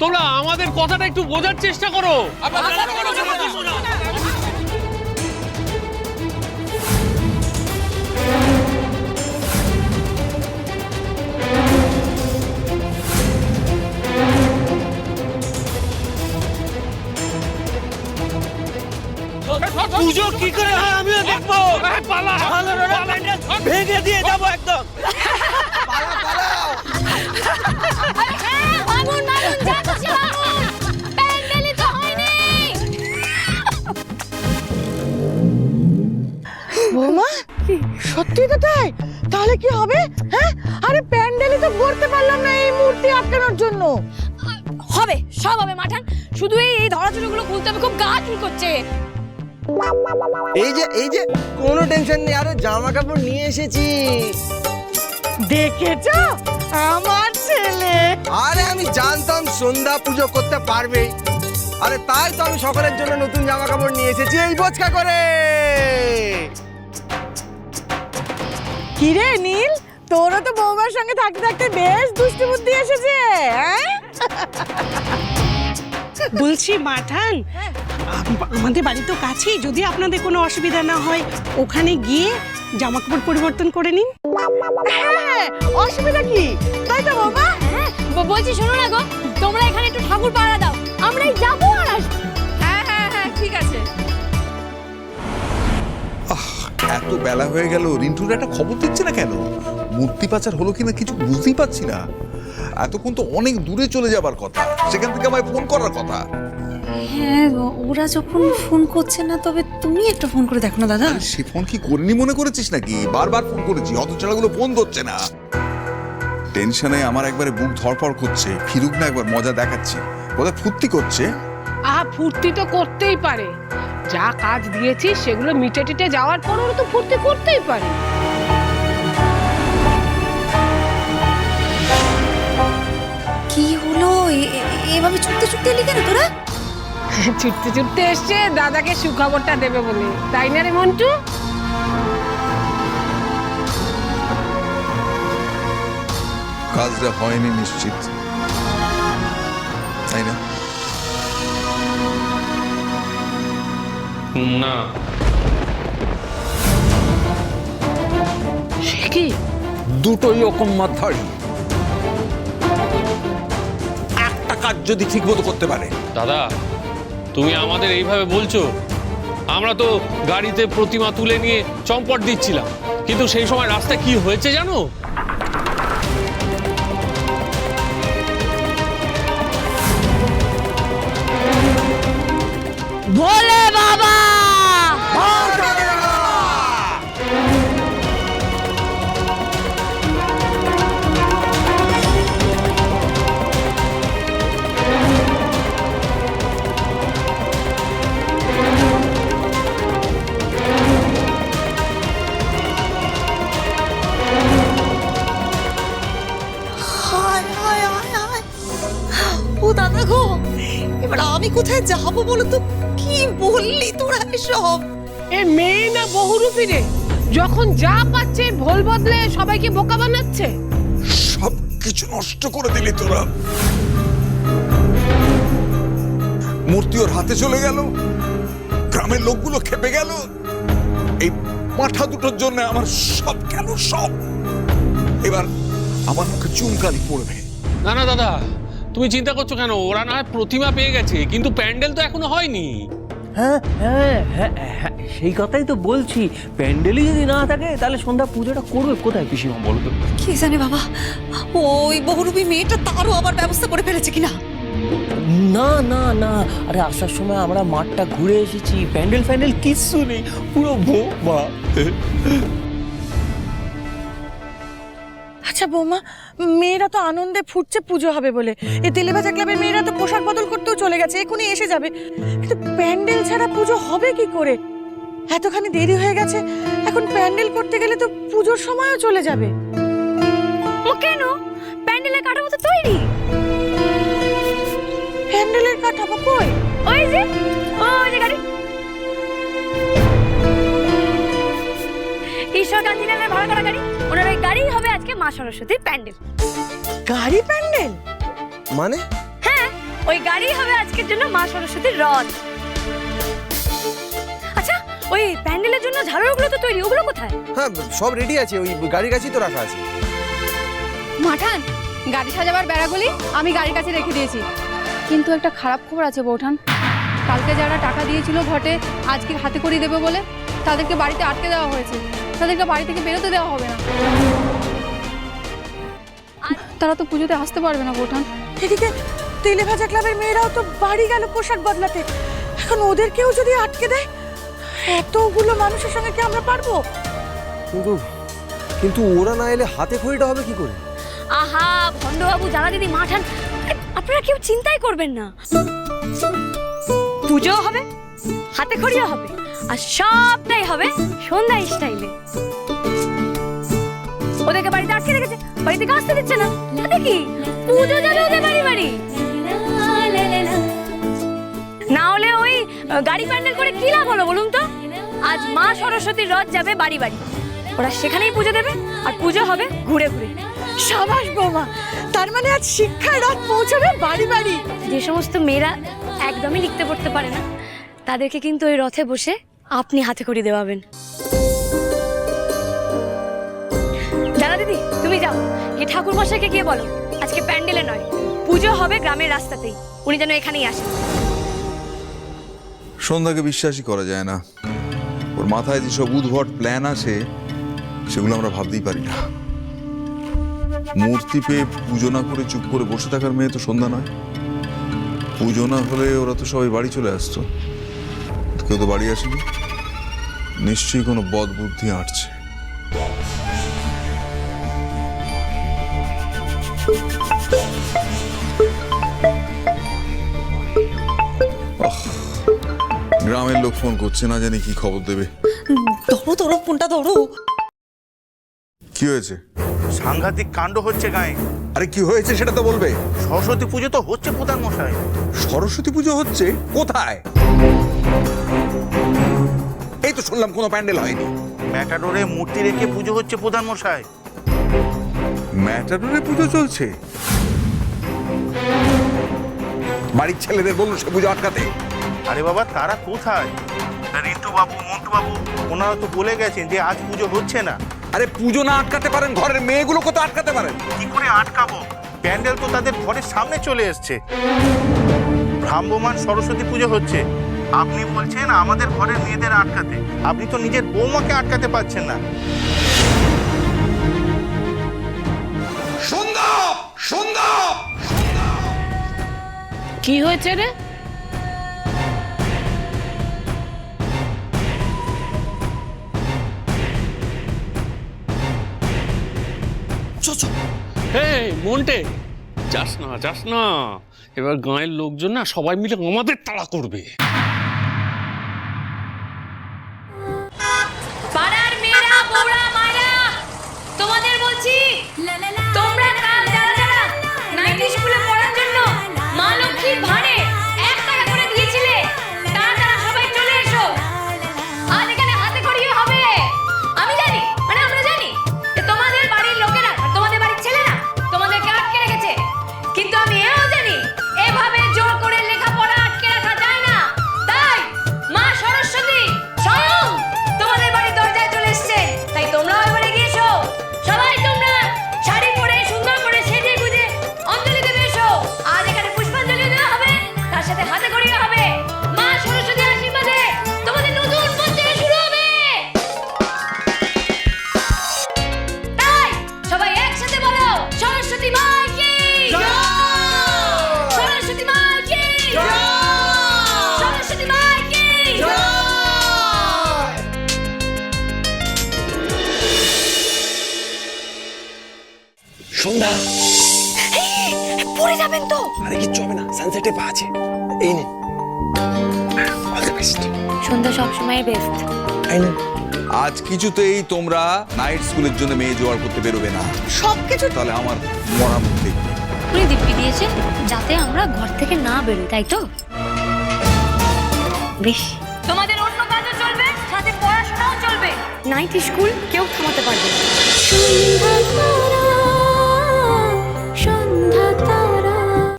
তোমরা আমাদের কথাটা একটু বোঝার চেষ্টা করো। পুজো কি করে হয় আমিও দেখব। ভেঙে দিয়ে যাব একদম। হ্যাঁ, ভাঙুন বৌমা সত্যি তো তাই? তাহলে কি হবে? হ্যাঁ? আরে প্যান্ডেলই তো গড়তে পারলাম না এই মূর্তি আটকানোর জন্য। হবে সব হবে মাঠান। শুধু এই এই ধরাচুরিগুলো খুলতে হবে খুব গা চুল করছে। এই যে এই যে কোনো টেনশন নেই। আরে জামা কাপড় নিয়ে এসেছি। দেখেছ? আমার ছেলে। আরে আমি জানতাম সন্ধ্যা পুজো করতে পারবে। আরে তাই তো আমি সকলের জন্য নতুন জামা কাপড় নিয়ে এসেছি। এই বোচকা করে! কিরে নীল? তোরও তো বৌমার সঙ্গে থাকতে থাকতে বেশ দুষ্টু বুদ্ধি এসেছে হ্যাঁ? বলছি মাঠান আমাদের বাড়ি তো কাছেই যদি আপনাদের কোনো অসুবিধা না হয় ওখানে গিয়ে জামা কাপড় পরিবর্তন করে নিন। হ্যাঁ অসুবিধা কি? তাই তো বৌমা? হ্যাঁ বলছি শোনো না গো তোমরা এখানে একটু ঠাকুর পাড়া দাও আমরাই যাব। এত বেলা হয়ে গেল। রিন্টুর একটা খবর দিচ্ছে না কেন? মূর্তি পাচার হলো কিনা কিছু বুঝতেই পারছি না। এতক্ষণ তো অনেক দূরে চলে যাবার কথা। সেখান থেকে আমায় ফোন করার কথা। হ্যাঁ ওরা যখন ফোন করছে না তবে তুমি একটা ফোন করে দেখো না দাদা। সে ফোন কি করিনি মনে করেছিস নাকি? বারবার ফোন করেছি অত ছাড়াগুলো ফোন ধরছে না। টেনশনে আমার একবারে বুক ধরপড় করছে। ফিরুক না একবার মজা দেখাচ্ছি। বোধহয় ফুর্তি করছে। আহা ফুর্তি তো করতেই পারে। যা কাজ দিয়েছি সেগুলো মিটে টিটে যাওয়ার পর ওরা তো ফুর্তি করতেই পারে। কি হলো? এভাবে ছুটতে ছুটতে এলি কেন তোরা? ছুটতে ছুটতে এসছে দাদাকে সুখবরটা দেবে বলে। তাই না রে মন্টু? কাজটা হয়নি নিশ্চিত। না। সে কি? দুটোই অকম্মার ধাড়ি একটা কাজ যদি ঠিক মতো করতে পারে। দাদা তুমি আমাদের এইভাবে বলছো আমরা তো গাড়িতে প্রতিমা তুলে নিয়ে চম্পট দিচ্ছিলাম কিন্তু সেই সময় রাস্তা কি হয়েছে জানো? ভোলে বাবা! এবার আমি কোথায় যাব বলো তো কি বললি তোরা এসব? এ মেয়ে না বহুরূপী রে। যখন যা পাচ্ছে ভোল বদলে সবাইকে বোকা বানাচ্ছে। সব কিছু নষ্ট করে দিলি তোরা। মূর্তি ওর হাতে চলে গেল। গ্রামের লোকগুলো খেপে গেল। এই মাথা দুটোর জন্য আমার সব গেল সব? এবার আমার মুখে চুনকালি পড়বে। না না দাদা। তুমি চিন্তা করছ কেন? ওরা না হয় প্রতিমা পেয়ে গেছে কিন্তু প্যান্ডেল তো এখনও হয়নি। হ্যাঁ হ্যাঁ হ্যাঁ হ্যাঁ সেই কথাই তো বলছি। প্যান্ডেলই যদি না থাকে তাহলে সন্ধ্যা পুজোটা করবে কোথায় পিসিমা বলো তো? কি জানে বাবা? ওই বহুরূপী মেয়েটা তারও আবার ব্যবস্থা করে ফেলেছে কিনা? না না না। আরে আসার সময় আমরা মাঠটা ঘুরে এসেছি। প্যান্ডেল ফ্যান্ডেল কিচ্ছু নেই পুরো বোমা। আচ্ছা বৌমা মেয়েরা তো আনন্দে ফুটছে পুজো হবে বলে। এই তেলেভাজা ক্লাবের মেয়েরা তো পোশাক বদল করতেও চলে গেছে এখনই এসে যাবে। কিন্তু প্যান্ডেল ছাড়া পুজো হবে কি করে? এতখানি দেরি হয়ে গেছে এখন প্যান্ডেল করতে গেলে তো পুজোর সময়ও চলে যাবে। ও কেন? প্যান্ডেলের কাঠামো তো তৈরি। প্যান্ডেলের কাঠামো কই? ওই যে ওই যে গাড়ি। ঈশ্বর গান্ধীনগরের ভাড়া করা গাড়ি ওনার ওই গাড়ি হবে মা সরস্বতীর প্যান্ডেল। গাড়ি প্যান্ডেল? মানে? হ্যাঁ ওই গাড়ি হবে আজকের জন্য মা সরস্বতীর রথ। আচ্ছা ওই প্যান্ডেলের জন্য ঝাড়ুগুলো তো তৈরি ওগুলো কোথায়? হ্যাঁ সব রেডি আছে ওই গাড়ির কাছেই তো রাখা আছে। মাঠান গাড়ি সাজাবার বেড়াগুলি আমি গাড়ির কাছে রেখে দিয়েছি। কিন্তু একটা খারাপ খবর আছে বৌঠান। কালকে যারা টাকা দিয়েছিল ঘটে আজকে হাতে করে দেবে বলে তাদেরকে বাড়িতে আটকে দেওয়া হয়েছে। তাদেরকে বাড়ি থেকে বেরোতে দেওয়া হবে না। তারা তো পুজোতে আসতে পারবে না বৌঠান। এদিকে তেলে ভাজা ক্লাবের মেয়েরাও তো বাড়ি গেল পোশাক বদলাতে। এখন ওদেরকেও যদি আটকে দেয় এতগুলো মানুষের সঙ্গে কি আমরা পারব? কিন্তু কিন্তু ওরা না এলে হাতে খড়িটা হবে কি করে? আহা ভণ্ডবাবু জানা দিদি মাঠান আপনারা কেউ চিন্তাই করবেন না। পুজো হবে হাতে খড়িও হবে আর সবটাই হবে সন্ধ্যা স্টাইলে। ওদেরকে বাড়িতে আটকে রেখেছে বাড়ি থেকে আসতে দিচ্ছে না। কি? পুজো যাবে ওদের বাড়ি বাড়ি। না হলে ওই গাড়ি প্যান্ডেল করে কি লাভ হলো বলুন তো? আজ মা সরস্বতীর রথ যাবে বাড়ি বাড়ি। ওরা সেখানেই পুজো দেবে আর পুজো হবে ঘুরে ঘুরে। সাবাস বৌমা তার মানে আজ শিক্ষায় রাত পৌঁছবে বাড়ি বাড়ি। যে সমস্ত মেয়েরা একদমই লিখতে পড়তে পারে না তাদেরকে কিন্তু ওই রথে বসে আপনি হাতে করে দেওয়াবেন। ঠাকুর মশাইকে গিয়ে বলো, আজকে প্যান্ডেলে নয়, পুজো হবে গ্রামের রাস্তাতেই, উনি যেন এখানেই আসেন। সন্ধ্যাকে বিশ্বাসই করা যায় না। ওর মাথায় যেসব উদ্ভট প্ল্যান আছে, সেগুলো আমরা ভাবতেই পারি না। মূর্তি পেয়ে পুজো না করে চুপ করে বসে থাকার মেয়ে তো সন্ধ্যা নয়। পুজো না হলে ওরা তো সবাই বাড়ি চলে আসতো। কেউ তো বাড়ি আসেনি। নিশ্চয়ই কোনো বদ বুদ্ধি আঁটছে। গ্রামের লোক ফোন করছে না জানি কি খবর দেবে। ধরো ধরো ফোনটা ধরো। কি হয়েছে? সাংঘাতিক কাণ্ড হচ্ছে গায়ে। আরে কি হয়েছে সেটা তো বলবে। সরস্বতী পুজো তো হচ্ছে প্রধান মশাই। সরস্বতী পুজো হচ্ছে কোথায়? এই তো শুনলাম কোনো প্যান্ডেল হয়নি। ম্যাটাডোরে মূর্তি রেখে পুজো হচ্ছে প্রধান মশাই। ম্যাটাডোরে পুজো চলছে। বাড়ির ছেলেদের বলুন সে পুজো আটকাতে। আরে বাবা তারা কোথায়? রিন্টু বাবু মন্টু বাবু ওনারা তো বলে গেছেন যে আজ পুজো হচ্ছে না। আরে পুজো না আটকাতে পারেন ঘরের মেয়েগুলো কোথাও আটকাতে পারেন? কি করে আটকাবো? প্যান্ডেল তো তাদের ঘরের সামনে চলে এসছে। ভ্রাম্যমান সরস্বতী পুজো হচ্ছে। আপনি বলছেন আমাদের ঘরের মেয়েদের আটকাতে। আপনি তো নিজের বৌমাকে আটকাতে পারছেন না। সন্ধ্যা সন্ধ্যা কি হয়েছে রে? এই মন্টে। যাস না যাস না। এবার গাঁয়ের লোকজন না সবাই মিলে আমাদের তাড়া করবে। সন্ধ্যা। পড়ে যাবেন তো। আরে কিচ্ছু হবে না সানসেটে পা আছে। এই নে অল দ্য বেস্ট সন্ধ্যা সবসময় বেস্ট আই আজ কিছুতেই তোমরা নাইট স্কুলের জন্য মেয়ে জোগাড় করতে বেরোবে না। সবকিছু তাহলে আমার মরা মুখ দেখবে। উনি দিব্যি দিয়েছেন যাতে আমরা ঘর থেকে না বেরোই তাই তো? বেশ। তোমাদের অন্য কাজও চলবে সাথে পড়াশোনাও চলবে। নাইট স্কুল কেউ থামাতে পারবে না।